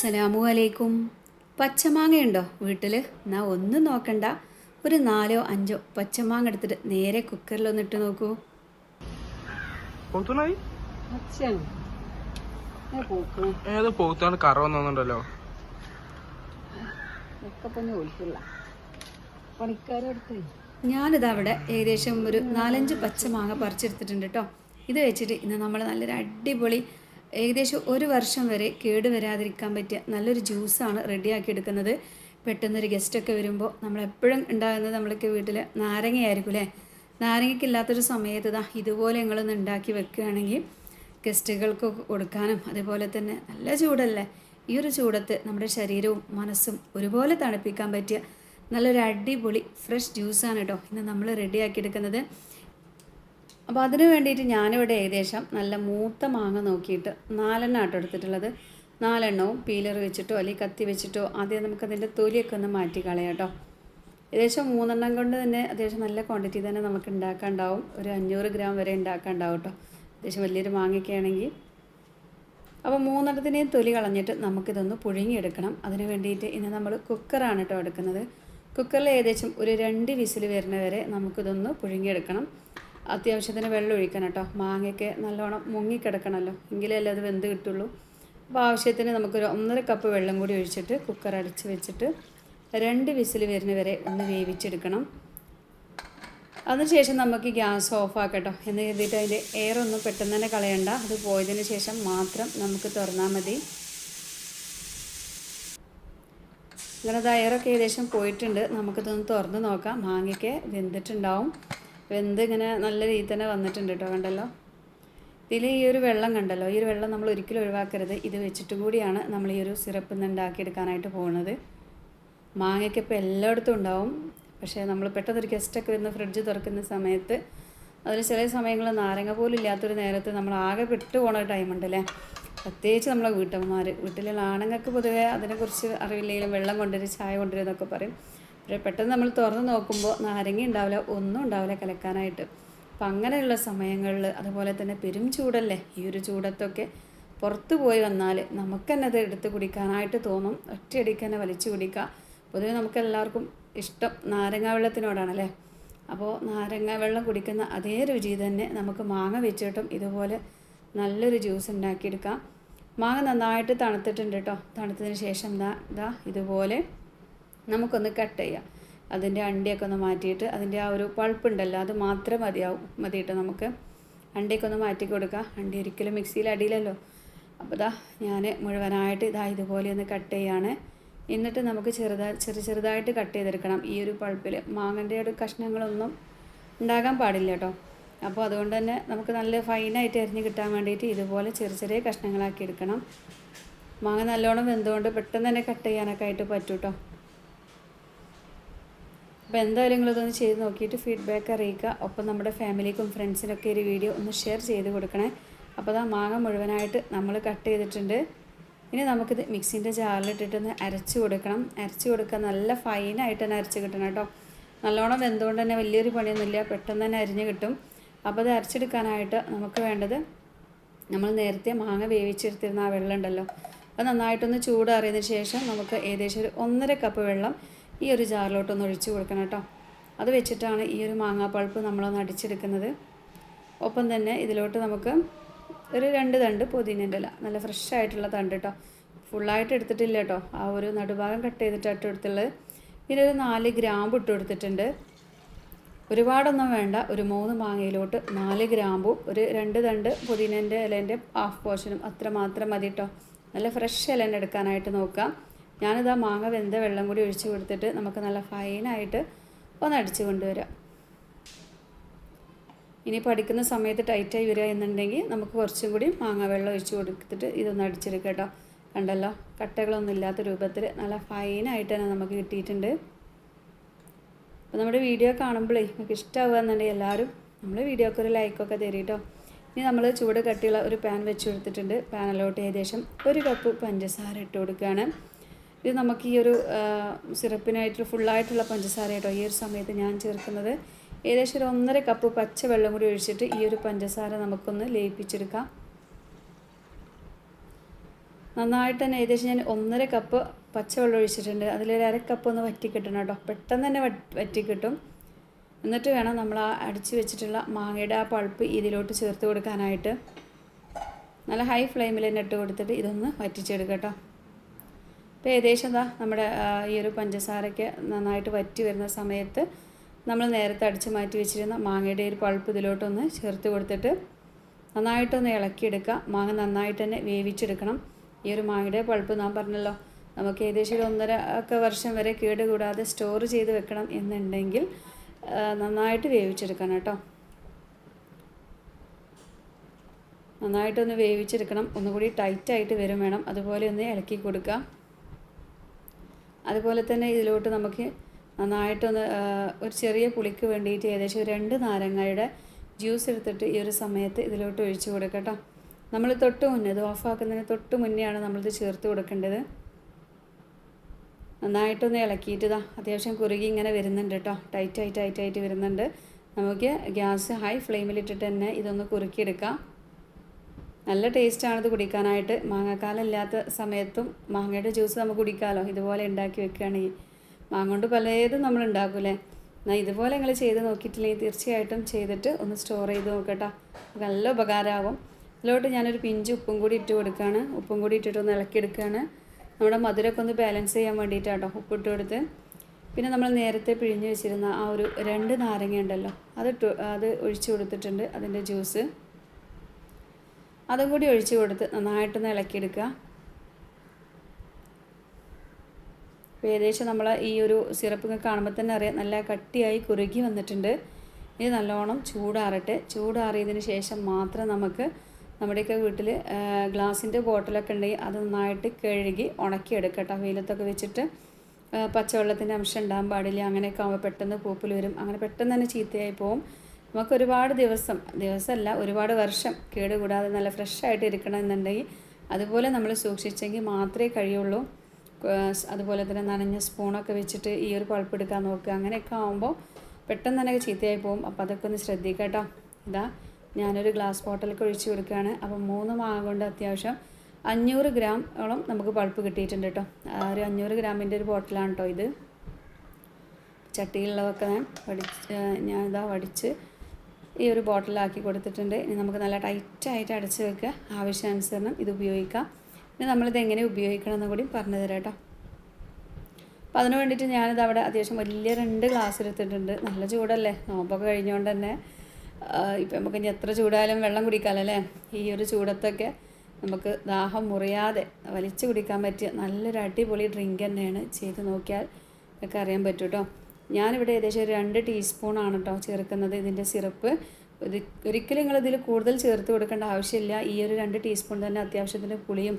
അസ്സലാമു അലൈക്കും പച്ചമാങ്ങയുണ്ടോ വീട്ടിൽ എന്നാ ഒന്നും നോക്കണ്ട. ഒരു നാലോ അഞ്ചോ പച്ചമാങ്ങ എടുത്തിട്ട് നേരെ കുക്കറിൽ ഒന്നിട്ട് നോക്കൂ. ഏത് പോത്താണ്? കറ വന്നുണ്ടല്ലോ ഞാനിത് അവിടെ ഏകദേശം ഒരു നാലഞ്ച് പച്ചമാങ്ങ പറിച്ചെടുത്തിട്ടുണ്ട് കേട്ടോ ഇത് വെച്ചിട്ട് ഇന്ന് നമ്മൾ നല്ലൊരു അടിപൊളി ഏകദേശം ഒരു വർഷം വരെ കേട് വരാതിരിക്കാൻ പറ്റിയ നല്ലൊരു ജ്യൂസാണ് റെഡിയാക്കി എടുക്കുന്നത് പെട്ടെന്നൊരു ഗസ്റ്റൊക്കെ വരുമ്പോൾ നമ്മളെപ്പോഴും ഉണ്ടാകുന്നത് നമ്മളൊക്കെ വീട്ടിൽ നാരങ്ങയായിരിക്കും അല്ലേ നാരങ്ങയ്ക്ക് ഇല്ലാത്തൊരു സമയത്ത് ഇതാ ഇതുപോലെ ഞങ്ങളൊന്ന് ഉണ്ടാക്കി വെക്കുകയാണെങ്കിൽ ഗസ്റ്റുകൾക്ക് കൊടുക്കാനും അതേപോലെ തന്നെ നല്ല ചൂടല്ലേ? ഈ ഒരു ചൂടത്ത് നമ്മുടെ ശരീരവും മനസ്സും ഒരുപോലെ തണുപ്പിക്കാൻ പറ്റിയ നല്ലൊരു അടിപൊളി ഫ്രഷ് ജ്യൂസാണ് കേട്ടോ ഇന്ന് നമ്മൾ റെഡിയാക്കി എടുക്കുന്നത് അപ്പോൾ അതിന് വേണ്ടിയിട്ട് ഞാനിവിടെ ഏകദേശം നല്ല മൂത്ത മാങ്ങ നോക്കിയിട്ട് നാലെണ്ണം ആട്ടോ എടുത്തിട്ടുള്ളത്. നാലെണ്ണവും പീലർ വെച്ചിട്ടോ അല്ലെങ്കിൽ കത്തി വെച്ചിട്ടോ ആദ്യം നമുക്കതിന്റെ തൊലിയൊക്കെ ഒന്ന് മാറ്റി കളയാം കേട്ടോ ഏകദേശം മൂന്നെണ്ണം കൊണ്ട് തന്നെ അത്യാവശ്യം നല്ല ക്വാണ്ടിറ്റി തന്നെ നമുക്ക് ഉണ്ടാക്കാണ്ടാവും. ഒരു അഞ്ഞൂറ് ഗ്രാം വരെ ഉണ്ടാക്കാണ്ടാവും കേട്ടോ അത്യാവശ്യം വലിയൊരു മാങ്ങയൊക്കെ ആണെങ്കിൽ അപ്പോൾ മൂന്നെണ്ണത്തിനെയും തൊലി കളഞ്ഞിട്ട് നമുക്കിതൊന്ന് പുഴുങ്ങിയെടുക്കണം. അതിന് വേണ്ടിയിട്ട് ഇന്ന് നമ്മൾ കുക്കറാണ് കേട്ടോ എടുക്കുന്നത്. കുക്കറിൽ ഏകദേശം ഒരു രണ്ട് വിസിൽ വരുന്ന വരെ നമുക്കിതൊന്ന് പുഴുങ്ങിയെടുക്കണം. അത്യാവശ്യത്തിന് വെള്ളം ഒഴിക്കണം കേട്ടോ. മാങ്ങയൊക്കെ നല്ലോണം മുങ്ങിക്കിടക്കണമല്ലോ എങ്കിലല്ലേ അത് വെന്ത് കിട്ടുള്ളൂ. അപ്പോൾ ആവശ്യത്തിന് നമുക്കൊരു ഒന്നര കപ്പ് വെള്ളം കൂടി ഒഴിച്ചിട്ട് കുക്കർ അടച്ച് വെച്ചിട്ട് രണ്ട് വിസിൽ വരുന്ന വരെ ഒന്ന് വേവിച്ചെടുക്കണം. അതിനുശേഷം നമുക്ക് ഗ്യാസ് ഓഫ് ആക്കട്ടോ. എന്ന് കരുതിയിട്ട് അതിന്റെ എയർ ഒന്നും പെട്ടെന്ന് തന്നെ കളയണ്ട. അത് പോയതിന് ശേഷം മാത്രം നമുക്ക് തുറന്നാൽ മതി. അങ്ങനെ അത് എയറൊക്കെ ഏകദേശം പോയിട്ടുണ്ട്. നമുക്കിതൊന്ന് തുറന്ന് നോക്കാം. മാങ്ങയ്ക്ക് വെന്തിട്ടുണ്ടാവും. വെന്ത് ഇങ്ങനെ നല്ല രീതിയിൽ തന്നെ വന്നിട്ടുണ്ട് കേട്ടോ കണ്ടല്ലോ? ഇതിൽ ഈ ഒരു വെള്ളം കണ്ടല്ലോ? ഈ ഒരു വെള്ളം നമ്മൾ ഒരിക്കലും ഒഴിവാക്കരുത്. ഇത് വെച്ചിട്ട് കൂടിയാണ് നമ്മൾ ഈ ഒരു സിറപ്പ് ഇന്ന് ഉണ്ടാക്കിയെടുക്കാനായിട്ട് പോകുന്നത് മാങ്ങയ്ക്ക് ഇപ്പോൾ എല്ലായിടത്തും ഉണ്ടാവും. പക്ഷേ നമ്മൾ പെട്ടെന്നൊരു ഗസ്റ്റൊക്കെ വരുന്ന ഫ്രിഡ്ജ് തുറക്കുന്ന സമയത്ത് അതിൽ ചില സമയങ്ങളിൽ നാരങ്ങ പോലും ഇല്ലാത്തൊരു നേരത്ത് നമ്മൾ ആകെ പെട്ടു പോണ ടൈമുണ്ടല്ലേ പ്രത്യേകിച്ച് നമ്മളെ വീട്ടമ്മമാർ വീട്ടിലുള്ള ആണുങ്ങൾക്ക് പൊതുവേ അതിനെക്കുറിച്ച് അറിവില്ലെങ്കിലും വെള്ളം കൊണ്ടുവരും ചായ കൊണ്ടുവരും എന്നൊക്കെ പറയും. പക്ഷേ പെട്ടെന്ന് നമ്മൾ തുറന്ന് നോക്കുമ്പോൾ നാരങ്ങ ഉണ്ടാവില്ല ഒന്നും ഉണ്ടാവില്ല കലക്കാനായിട്ട്. അപ്പം അങ്ങനെയുള്ള സമയങ്ങളിൽ അതുപോലെ തന്നെ പെരും ചൂടല്ലേ? ഈ ഒരു ചൂടത്തൊക്കെ പുറത്ത് പോയി വന്നാൽ നമുക്ക് തന്നെ അത് എടുത്ത് കുടിക്കാനായിട്ട് തോന്നും. ഒറ്റയടിക്ക് തന്നെ വലിച്ചു കുടിക്കുക. പൊതുവെ നമുക്ക് എല്ലാവർക്കും ഇഷ്ടം നാരങ്ങ വെള്ളത്തിനോടാണല്ലേ? അപ്പോൾ നാരങ്ങ വെള്ളം കുടിക്കുന്ന അതേ രുചി തന്നെ നമുക്ക് മാങ്ങ വെച്ചിട്ടും ഇതുപോലെ നല്ലൊരു ജ്യൂസ് ഉണ്ടാക്കിയെടുക്കാം. മാങ്ങ നന്നായിട്ട് തണുത്തിട്ടുണ്ട് കേട്ടോ. തണുത്തതിന് ശേഷം ദാ ഇതാ ഇതുപോലെ നമുക്കൊന്ന് കട്ട് ചെയ്യാം. അതിന്റെ അണ്ടിയൊക്കെ ഒന്ന് മാറ്റിയിട്ട് അതിന്റെ ആ ഒരു പൾപ്പുണ്ടല്ലോ അത് മാത്രം മതിയാവും. മതിയിട്ട് നമുക്ക് അണ്ടിയൊക്കെ ഒന്ന് മാറ്റി കൊടുക്കുക അണ്ടി ഒരിക്കലും മിക്സിയിൽ അടിയില്ലല്ലോ. അപ്പോൾ ഇതാ ഞാൻ മുഴുവനായിട്ട് ഇതാ ഇതുപോലെ ഒന്ന് കട്ട് ചെയ്യാണ്. എന്നിട്ട് നമുക്ക് ചെറുതായി ചെറു ചെറുതായിട്ട് കട്ട് ചെയ്തെടുക്കണം. ഈ ഒരു പൾപ്പിൽ മാങ്ങന്റെ ഒരു കഷ്ണങ്ങളൊന്നും ഉണ്ടാകാൻ പാടില്ല കേട്ടോ. അപ്പോൾ അതുകൊണ്ട് തന്നെ നമുക്ക് നല്ല ഫൈനായിട്ട് അരിഞ്ഞ് കിട്ടാൻ വേണ്ടിയിട്ട് ഇതുപോലെ ചെറിയ ചെറിയ കഷ്ണങ്ങളാക്കി എടുക്കണം. മാങ്ങ നല്ലോണം വെന്തുകൊണ്ട് പെട്ടെന്ന് തന്നെ കട്ട് ചെയ്യാനൊക്കെ ആയിട്ട് പറ്റും കേട്ടോ. അപ്പോൾ എന്തായാലും നിങ്ങളിതൊന്ന് ചെയ്ത് നോക്കിയിട്ട് ഫീഡ്ബാക്ക് അറിയിക്കുക. ഒപ്പം നമ്മുടെ ഫാമിലിക്കും ഫ്രണ്ട്സിനൊക്കെ ഒരു വീഡിയോ ഒന്ന് ഷെയർ ചെയ്ത് കൊടുക്കണേ. അപ്പോൾ അതാ മാങ്ങ മുഴുവനായിട്ട് നമ്മൾ കട്ട് ചെയ്തിട്ടുണ്ട്. ഇനി നമുക്കിത് മിക്സിന്റെ ജാറിലിട്ടിട്ടൊന്ന് അരച്ച് കൊടുക്കണം. അരച്ച് കൊടുക്കുക നല്ല ഫൈനായിട്ട് തന്നെ അരച്ച് കിട്ടണം കേട്ടോ. നല്ലോണം വെന്തുകൊണ്ട് തന്നെ വലിയൊരു പണിയൊന്നുമില്ല. പെട്ടെന്ന് തന്നെ അരിഞ്ഞ് കിട്ടും. അപ്പോൾ അത് അരച്ചെടുക്കാനായിട്ട് നമുക്ക് വേണ്ടത് നമ്മൾ നേരത്തെ മാങ്ങ വേവിച്ചെടുത്തിരുന്ന ആ വെള്ളം ഉണ്ടല്ലോ. അത് നന്നായിട്ടൊന്ന് ചൂടാറിയതിന് ശേഷം നമുക്ക് ഏകദേശം ഒരു ഒന്നര കപ്പ് വെള്ളം ഈ ഒരു ജാറിലോട്ടൊന്ന് ഒഴിച്ച് കൊടുക്കണം കേട്ടോ. അത് വെച്ചിട്ടാണ് ഈ ഒരു മാങ്ങാപ്പഴുപ്പ് നമ്മളൊന്ന് അടിച്ചെടുക്കുന്നത്. ഒപ്പം തന്നെ ഇതിലോട്ട് നമുക്ക് ഒരു രണ്ട് തണ്ട് പുതിനന്റെ ഇല നല്ല ഫ്രഷ് ആയിട്ടുള്ള തണ്ട് കേട്ടോ. ഫുള്ളായിട്ട് എടുത്തിട്ടില്ല കേട്ടോ. ആ ഒരു നടുഭാഗം കട്ട് ചെയ്തിട്ടായിട്ട് എടുത്തുള്ളത് പിന്നെ ഒരു നാല് ഗ്രാമ്പ് ഇട്ട് കൊടുത്തിട്ടുണ്ട്. ഒരുപാടൊന്നും വേണ്ട. ഒരു മൂന്ന് മാങ്ങയിലോട്ട് നാല് ഗ്രാമ്പും ഒരു രണ്ട് തണ്ട് പുതിനന്റെ ഇലേന്റെ ഹാഫ് പോർഷനും അത്ര മാത്രം മതി കേട്ടോ. നല്ല ഫ്രഷ് ഇലേന്റെ എടുക്കാനായിട്ട് നോക്കാം. ഞാനിതാ മാങ്ങ വെന്ത വെള്ളം കൂടി ഒഴിച്ചു കൊടുത്തിട്ട് നമുക്ക് നല്ല ഫൈനായിട്ട് ഒന്ന് അടിച്ചു കൊണ്ടുവരാം. ഇനി പഠിക്കുന്ന സമയത്ത് ടൈറ്റായി വരിക എന്നുണ്ടെങ്കിൽ നമുക്ക് കുറച്ചും കൂടി മാങ്ങ വെള്ളം ഒഴിച്ച് കൊടുത്തിട്ട് ഇതൊന്ന് അടിച്ചെടുക്കുക കേട്ടോ. കണ്ടല്ലോ? കട്ടകളൊന്നും ഇല്ലാത്ത രൂപത്തിൽ നല്ല ഫൈനായിട്ട് തന്നെ നമുക്ക് കിട്ടിയിട്ടുണ്ട്. അപ്പോൾ നമ്മുടെ വീഡിയോ കാണുമ്പോഴേ നമുക്ക് ഇഷ്ടമാവുക എന്നുണ്ടെങ്കിൽ എല്ലാവരും നമ്മൾ വീഡിയോക്ക് ഒരു ലൈക്കൊക്കെ തരും ഇനി നമ്മൾ ചൂട് കട്ടിയുള്ള ഒരു പാൻ വെച്ച് കൊടുത്തിട്ടുണ്ട്. പാനിലോട്ട് ഏകദേശം ഒരു കപ്പ് പഞ്ചസാര ഇട്ട് കൊടുക്കുകയാണ്. ഇത് നമുക്ക് ഈ ഒരു സിറപ്പിനായിട്ട് ഫുള്ളായിട്ടുള്ള പഞ്ചസാര കേട്ടോ ഈ ഒരു സമയത്ത് ഞാൻ ചേർക്കുന്നത്. ഏകദേശം ഒരു ഒന്നര കപ്പ് പച്ച വെള്ളം കൂടി ഒഴിച്ചിട്ട് ഈ ഒരു പഞ്ചസാര നമുക്കൊന്ന് ലയിപ്പിച്ചെടുക്കാം. നന്നായിട്ട് തന്നെ ഏകദേശം ഞാൻ ഒന്നര കപ്പ് പച്ചവെള്ളം ഒഴിച്ചിട്ടുണ്ട്. അതിലൊരു അര കപ്പ് ഒന്ന് വറ്റി കിട്ടണം കേട്ടോ. പെട്ടെന്ന് തന്നെ വറ്റിക്കിട്ടും വറ്റി കിട്ടും. എന്നിട്ട് വേണം നമ്മൾ ആ അടിച്ചു വെച്ചിട്ടുള്ള മാങ്ങയുടെ ആ പൾപ്പ് ഇതിലോട്ട് ചേർത്ത് കൊടുക്കാനായിട്ട്. നല്ല ഹൈ ഫ്ലെയിമിൽ തന്നെ ഇട്ട് കൊടുത്തിട്ട് ഇതൊന്ന് വറ്റിച്ചെടുക്കാം കേട്ടോ. ഇപ്പോൾ ഏകദേശം എന്താ നമ്മുടെ ഈ ഒരു പഞ്ചസാരയ്ക്ക് നന്നായിട്ട് വറ്റി വരുന്ന സമയത്ത് നമ്മൾ നേരത്തെ അടിച്ച് മാറ്റി വെച്ചിരുന്ന മാങ്ങയുടെ ഒരു പൾപ്പ് ഇതിലോട്ടൊന്ന് ചേർത്ത് കൊടുത്തിട്ട് നന്നായിട്ടൊന്ന് ഇളക്കിയെടുക്കുക. മാങ്ങ നന്നായിട്ട് തന്നെ വേവിച്ചെടുക്കണം. ഈ ഒരു മാങ്ങയുടെ പൾപ്പ് ഞാൻ പറഞ്ഞല്ലോ നമുക്ക് ഏകദേശം ഒരു ഒന്നര ഒക്കെ വർഷം വരെ കേടുകൂടാതെ സ്റ്റോർ ചെയ്ത് വെക്കണം എന്നുണ്ടെങ്കിൽ നന്നായിട്ട് വേവിച്ചെടുക്കണം കേട്ടോ. നന്നായിട്ടൊന്ന് വേവിച്ചെടുക്കണം. ഒന്നുകൂടി ടൈറ്റായിട്ട് വരും വേണം. അതുപോലെ ഒന്ന് ഇളക്കി കൊടുക്കുക. അതുപോലെ തന്നെ ഇതിലോട്ട് നമുക്ക് നന്നായിട്ടൊന്ന് ഒരു ചെറിയ പുളിക്ക് വേണ്ടിയിട്ട് ഏകദേശം രണ്ട് നാരങ്ങയുടെ ജ്യൂസ് എടുത്തിട്ട് ഈ ഒരു സമയത്ത് ഇതിലോട്ട് ഒഴിച്ച് കൊടുക്കട്ടോ. നമ്മൾ തൊട്ട് മുന്നേ ഇത് ഓഫാക്കുന്നതിന് തൊട്ട് മുന്നെയാണ് നമ്മളിത് ചേർത്ത് കൊടുക്കേണ്ടത്. നന്നായിട്ടൊന്ന് ഇളക്കിയിട്ട് ഇതാ അത്യാവശ്യം കുറുകി ഇങ്ങനെ വരുന്നുണ്ട് കേട്ടോ ടൈറ്റ് ടൈറ്റായിട്ട് ടൈറ്റ് ആയിട്ട് വരുന്നുണ്ട്. നമുക്ക് ഗ്യാസ് ഹൈ ഫ്ലെയിമിലിട്ടിട്ട് തന്നെ ഇതൊന്ന് കുറുക്കിയെടുക്കാം. നല്ല ടേസ്റ്റാണിത് കുടിക്കാനായിട്ട്. മാങ്ങാക്കാലം ഇല്ലാത്ത സമയത്തും മാങ്ങയുടെ ജ്യൂസ് നമുക്ക് കുടിക്കാമല്ലോ ഇതുപോലെ ഉണ്ടാക്കി വെക്കുകയാണെങ്കിൽ മാങ്ങ കൊണ്ട് പലതും നമ്മൾ ഉണ്ടാക്കൂലേ എന്നാൽ ഇതുപോലെ നിങ്ങൾ ചെയ്ത് നോക്കിയിട്ടില്ലെങ്കിൽ തീർച്ചയായിട്ടും ചെയ്തിട്ട് ഒന്ന് സ്റ്റോർ ചെയ്ത് നോക്കട്ടോ. നല്ല ഉപകാരമാകും. ഇതിലോട്ട് ഞാനൊരു പിഞ്ച് ഉപ്പും കൂടി ഇട്ട് കൊടുക്കുകയാണ്. ഉപ്പും കൂടി ഇട്ടിട്ട് ഒന്ന് ഇളക്കിയെടുക്കുകയാണ് നമ്മുടെ മധുരമൊക്കെ ഒന്ന് ബാലൻസ് ചെയ്യാൻ വേണ്ടിയിട്ടാട്ടോ ഉപ്പിട്ട് കൊടുത്ത്. പിന്നെ നമ്മൾ നേരത്തെ പിഴിഞ്ഞ് വെച്ചിരുന്ന ആ ഒരു രണ്ട് നാരങ്ങ ഉണ്ടല്ലോ അത് അത് ഒഴിച്ചു കൊടുത്തിട്ടുണ്ട് അതിന്റെ ജ്യൂസ്. അതും കൂടി ഒഴിച്ചു കൊടുത്ത് നന്നായിട്ടൊന്ന് ഇളക്കിയെടുക്കുക. അപ്പോൾ ഏകദേശം നമ്മൾ ഈ ഒരു സിറപ്പ് കാണുമ്പോൾ തന്നെ അറിയാം. നല്ല കട്ടിയായി കുറുകി വന്നിട്ടുണ്ട്. ഇത് നല്ലോണം ചൂടാറട്ടെ. ചൂടാറിയതിന് ശേഷം മാത്രം നമുക്ക് നമ്മുടെയൊക്കെ വീട്ടിൽ ഗ്ലാസിന്റെ ബോട്ടിലൊക്കെ ഉണ്ടെങ്കിൽ അത് നന്നായിട്ട് കഴുകി ഉണക്കിയെടുക്കട്ടോ. വെയിലത്തൊക്കെ വെച്ചിട്ട് പച്ചവെള്ളത്തിന്റെ അംശം ഉണ്ടാകാൻ പാടില്ല. അങ്ങനെയൊക്കെ ആകുമ്പോൾ പെട്ടെന്ന് പൂപ്പിൽ വരും. അങ്ങനെ പെട്ടെന്ന് തന്നെ ചീത്തയായി പോകും നമുക്ക് ഒരുപാട് ദിവസം ദിവസമല്ല ഒരുപാട് വർഷം കേടുകൂടാതെ നല്ല ഫ്രഷായിട്ട് ഇരിക്കണമെന്നുണ്ടെങ്കിൽ ഇരിക്കണം അതുപോലെ നമ്മൾ സൂക്ഷിച്ചെങ്കിൽ മാത്രമേ കഴിയുള്ളൂ. അതുപോലെ തന്നെ നനഞ്ഞ സ്പൂണൊക്കെ വെച്ചിട്ട് ഈ ഒരു പൾപ്പ് എടുക്കാൻ നോക്കുക. അങ്ങനെയൊക്കെ ആകുമ്പോൾ പെട്ടെന്ന് തന്നെ ചീത്തയായി പോകും. അപ്പോൾ അതൊക്കെ ഒന്ന് ശ്രദ്ധിക്കുക കേട്ടോ. ഇതാ ഞാനൊരു ഗ്ലാസ് ബോട്ടിലൊക്കെ ഒഴിച്ചു കൊടുക്കുകയാണ്. അപ്പോൾ മൂന്ന് മാങ്ങ കൊണ്ട് അത്യാവശ്യം അഞ്ഞൂറ് ഗ്രാമോളം നമുക്ക് പൾപ്പ് കിട്ടിയിട്ടുണ്ട് കേട്ടോ. ആ ഒരു അഞ്ഞൂറ് ഗ്രാമിന്റെ ഒരു ബോട്ടിലാണ് കേട്ടോ ഇത്. ചട്ടിയിലുള്ളതൊക്കെ ഞാൻ വടിച്ച് ഞാൻ ഇതാ വടിച്ച് ഈ ഒരു ബോട്ടിലാക്കി കൊടുത്തിട്ടുണ്ട്. ഇനി നമുക്ക് നല്ല ടൈറ്റായിട്ട് അടച്ച് വെക്കുക. ആവശ്യാനുസരണം ഇത് ഉപയോഗിക്കാം. ഇനി നമ്മളിത് എങ്ങനെ ഉപയോഗിക്കണം എന്ന് കൂടി പറഞ്ഞു തരാം കേട്ടോ. അപ്പോൾ അതിന് വേണ്ടിയിട്ട് ഞാനിത് അവിടെ അത്യാവശ്യം വലിയ രണ്ട് ഗ്ലാസ് എടുത്തിട്ടുണ്ട്. നല്ല ചൂടല്ലേ? നോമ്പൊക്കെ കഴിഞ്ഞുകൊണ്ട് തന്നെ ഇപ്പം നമുക്ക് ഇനി എത്ര ചൂടായാലും വെള്ളം കുടിക്കാമല്ലോ ഈ ഒരു ചൂടത്തൊക്കെ നമുക്ക് ദാഹം മുറിയാതെ വലിച്ചു കുടിക്കാൻ പറ്റിയ നല്ലൊരു അടിപൊളി ഡ്രിങ്ക് തന്നെയാണ്. ചെയ്ത് നോക്കിയാൽ ഒക്കെ അറിയാൻ പറ്റും കേട്ടോ. ഞാനിവിടെ ഏകദേശം രണ്ട് ടീസ്പൂണാണ് കേട്ടോ ചേർക്കുന്നത് ഇതിന്റെ സിറപ്പ്. ഇത് ഒരിക്കലും നിങ്ങളിതിൽ കൂടുതൽ ചേർത്ത് കൊടുക്കേണ്ട ആവശ്യമില്ല. ഈ ഒരു രണ്ട് ടീസ്പൂൺ തന്നെ അത്യാവശ്യത്തിന് പുളിയും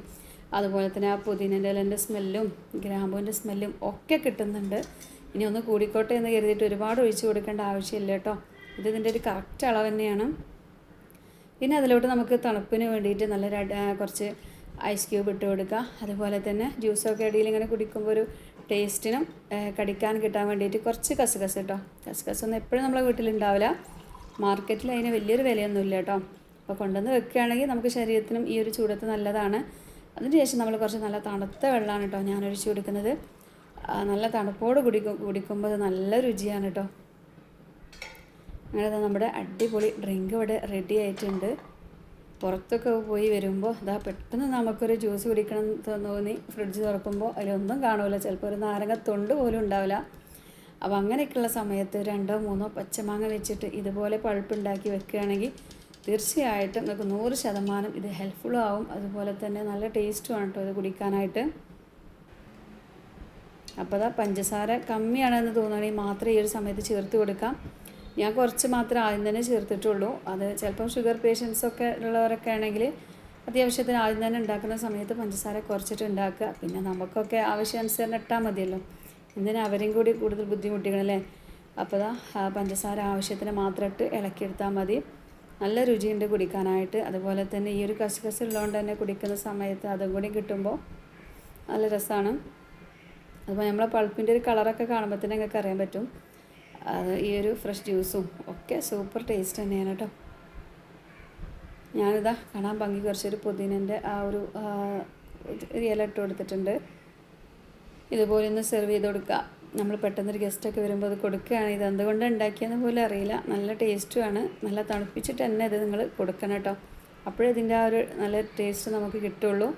അതുപോലെ തന്നെ ആ പുതിനന്റെ ഇലന്റെ സ്മെല്ലും ഗ്രാമ്പൂവിന്റെ സ്മെല്ലും ഒക്കെ കിട്ടുന്നുണ്ട്. ഇനി ഒന്ന് കൂടിക്കോട്ടെ എന്ന് കരുതിയിട്ട് ഒരുപാട് ഒഴിച്ചു കൊടുക്കേണ്ട ആവശ്യമില്ല കേട്ടോ ഇത് ഇതിന്റെ ഒരു കറക്റ്റ് അളവ് തന്നെയാണ്. പിന്നെ അതിലോട്ട് നമുക്ക് തണുപ്പിന് വേണ്ടിയിട്ട് നല്ലൊരു കുറച്ച് ഐസ് ക്യൂബ് ഇട്ട് കൊടുക്കുക. അതുപോലെ തന്നെ ജ്യൂസൊക്കെ ഇടയിൽ ഇങ്ങനെ കുടിക്കുമ്പോൾ ഒരു ടേസ്റ്റിനും കടിക്കാൻ കിട്ടാൻ വേണ്ടിയിട്ട് കുറച്ച് കസുകസ് കേട്ടോ കസുകസ് ഒന്നും എപ്പോഴും നമ്മളെ വീട്ടിലുണ്ടാവില്ല. മാർക്കറ്റിൽ അതിന് വലിയൊരു വിലയൊന്നുമില്ല കേട്ടോ അപ്പോൾ കൊണ്ടുവന്ന് വെക്കുകയാണെങ്കിൽ നമുക്ക് ശരീരത്തിനും ഈ ഒരു ചൂടത്ത് നല്ലതാണ്. അതിന് ശേഷം നമ്മൾ കുറച്ച് നല്ല തണുത്ത വെള്ളമാണ് കേട്ടോ ഞാൻ ഒഴിച്ചു കൊടുക്കുന്നത്. നല്ല തണുപ്പോട് കുടിക്കും കുടിക്കുമ്പോൾ നല്ല രുചിയാണ് കേട്ടോ അങ്ങനെ നമ്മുടെ അടിപൊളി ഡ്രിങ്ക് ഇവിടെ റെഡി ആയിട്ടുണ്ട്. പുറത്തൊക്കെ പോയി വരുമ്പോൾ ഇതാ പെട്ടെന്ന് നമുക്കൊരു ജ്യൂസ് കുടിക്കണം തോന്നി. ഫ്രിഡ്ജ് തുറക്കുമ്പോൾ അതിലൊന്നും കാണില്ല ചിലപ്പോൾ ഒരു നാരങ്ങ തൊണ്ട് പോലും ഉണ്ടാവില്ല. അപ്പോൾ അങ്ങനെയൊക്കെയുള്ള സമയത്ത് രണ്ടോ മൂന്നോ പച്ചമാങ്ങ വെച്ചിട്ട് ഇതുപോലെ പഴുപ്പുണ്ടാക്കി വെക്കുകയാണെങ്കിൽ തീർച്ചയായിട്ടും നമുക്ക് നൂറ് ശതമാനം ഇത് ഹെൽപ്ഫുള്ളും ആവും. അതുപോലെ തന്നെ നല്ല ടേസ്റ്റുമാണ് കേട്ടോ ഇത് കുടിക്കാനായിട്ട്. അപ്പോൾ അതാ പഞ്ചസാര കമ്മിയാണെന്ന് തോന്നുകയാണെങ്കിൽ മാത്രമേ ഈ ഒരു സമയത്ത് ചേർത്ത് കൊടുക്കാം. ഞാൻ കുറച്ച് മാത്രം ആദ്യം തന്നെ ചേർത്തിട്ടുള്ളൂ. അത് ചിലപ്പം ഷുഗർ പേഷ്യൻസ് ഒക്കെ ഉള്ളവരൊക്കെ ആണെങ്കിൽ അത്യാവശ്യത്തിന് ആദ്യം തന്നെ ഉണ്ടാക്കുന്ന സമയത്ത് പഞ്ചസാര കുറച്ചിട്ട് ഉണ്ടാക്കുക. പിന്നെ നമുക്കൊക്കെ ആവശ്യാനുസരണം ഇട്ടാൽ മതിയല്ലോ. എന്തിനാ അവരെയും കൂടി കൂടുതൽ ബുദ്ധിമുട്ടിക്കണല്ലേ അപ്പോൾ ആ പഞ്ചസാര ആവശ്യത്തിന് മാത്രം ഇട്ട് ഇളക്കിയെടുത്താൽ മതി. നല്ല രുചിയുണ്ട് കുടിക്കാനായിട്ട്. അതുപോലെ തന്നെ ഈ ഒരു കസുകസ് ഉള്ളതുകൊണ്ട് തന്നെ കുടിക്കുന്ന സമയത്ത് അതും കൂടി കിട്ടുമ്പോൾ നല്ല രസമാണ്. അപ്പോൾ നമ്മളെ പൾപ്പിന്റെ ഒരു കളറൊക്കെ കാണുമ്പോൾ തന്നെ നിങ്ങൾക്ക് അറിയാൻ പറ്റും. അത് ഈ ഒരു ഫ്രഷ് ജ്യൂസും ഒക്കെ സൂപ്പർ ടേസ്റ്റ് തന്നെയാണ് കേട്ടോ ഞാനിതാ കാണാൻ ഭംഗി കുറച്ചൊരു പുതിനന്റെ ആ ഒരു ഇല ഇട്ട് കൊടുത്തിട്ടുണ്ട്. ഇതുപോലെ ഒന്ന് സെർവ് ചെയ്ത് കൊടുക്കുക നമ്മൾ പെട്ടെന്നൊരു ഗസ്റ്റൊക്കെ വരുമ്പോൾ അത് കൊടുക്കുകയാണ്. ഇത് എന്തുകൊണ്ട് ഉണ്ടാക്കിയെന്ന് പോലും അറിയില്ല. നല്ല ടേസ്റ്റുമാണ് നല്ല തണുപ്പിച്ചിട്ട് തന്നെ ഇത് നിങ്ങൾ കൊടുക്കണം കേട്ടോ അപ്പോഴേ ഇതിന്റെ ആ ഒരു നല്ല ടേസ്റ്റ് നമുക്ക് കിട്ടുള്ളൂ.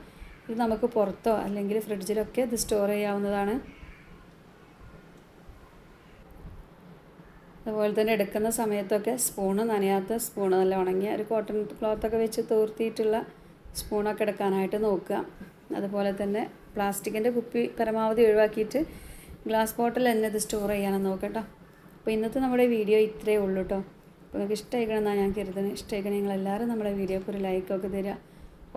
ഇത് നമുക്ക് പുറത്തോ അല്ലെങ്കിൽ ഫ്രിഡ്ജിലൊക്കെ ഇത് സ്റ്റോർ ചെയ്യാവുന്നതാണ്. അതുപോലെ തന്നെ എടുക്കുന്ന സമയത്തൊക്കെ സ്പൂണ് നനയാത്ത സ്പൂണ് നല്ല ഉണങ്ങിയ ഒരു കോട്ടൺ ക്ലോത്തൊക്കെ വെച്ച് തോർത്തിയിട്ടുള്ള സ്പൂണൊക്കെ എടുക്കാനായിട്ട് നോക്കുക. അതുപോലെ തന്നെ പ്ലാസ്റ്റിക്കിന്റെ കുപ്പി പരമാവധി ഒഴിവാക്കിയിട്ട് ഗ്ലാസ് ബോട്ടിൽ തന്നെ ഇത് സ്റ്റോർ ചെയ്യാനെന്ന് നോക്കട്ടോ അപ്പോൾ ഇന്നത്തെ നമ്മുടെ വീഡിയോ ഇത്രയേ ഉള്ളൂ കേട്ടോ അപ്പോൾ നിങ്ങൾക്ക് ഇഷ്ടമായിക്കണമെന്നാണ് ഞാൻ കരുതുന്നത് ഇഷ്ടമായിക്കണം നിങ്ങൾ എല്ലാവരും നമ്മുടെ വീഡിയോക്ക് ഒരു ലൈക്കൊക്കെ തരിക.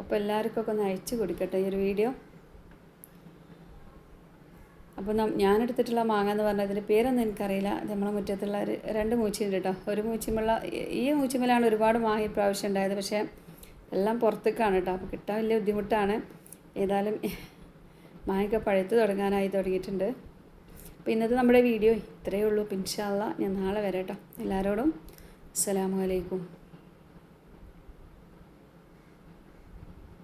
അപ്പോൾ എല്ലാവർക്കും ഒക്കെ ഒന്ന് അയച്ചു കൊടുക്കട്ടെ ഈ ഒരു വീഡിയോ അപ്പോൾ ഞാനെടുത്തിട്ടുള്ള മാങ്ങ എന്ന് പറഞ്ഞാൽ ഇതിന്റെ പേരൊന്നും എനിക്കറിയില്ല. നമ്മളെ മുറ്റത്തുള്ള ഒരു രണ്ട് മൂച്ചിയുണ്ട് കേട്ടോ ഒരു മൂച്ചിമുള്ള ഈ മൂച്ചിമലാണ് ഒരുപാട് മാങ്ങ ഇപ്രാവശ്യം ഉണ്ടായത്. പക്ഷേ എല്ലാം പുറത്തേക്കാണ് കേട്ടോ അപ്പോൾ കിട്ടാൻ വലിയ ബുദ്ധിമുട്ടാണ്. ഏതായാലും മാങ്ങയൊക്കെ പഴുത്ത് തുടങ്ങാനായി തുടങ്ങിയിട്ടുണ്ട്. അപ്പോൾ ഇന്നത്തെ നമ്മുടെ വീഡിയോ ഇത്രയേ ഉള്ളൂ. പിൻഷാല്ല ഞാൻ നാളെ വരാം കേട്ടോ എല്ലാവരോടും അസ്സലാമു അലൈക്കും.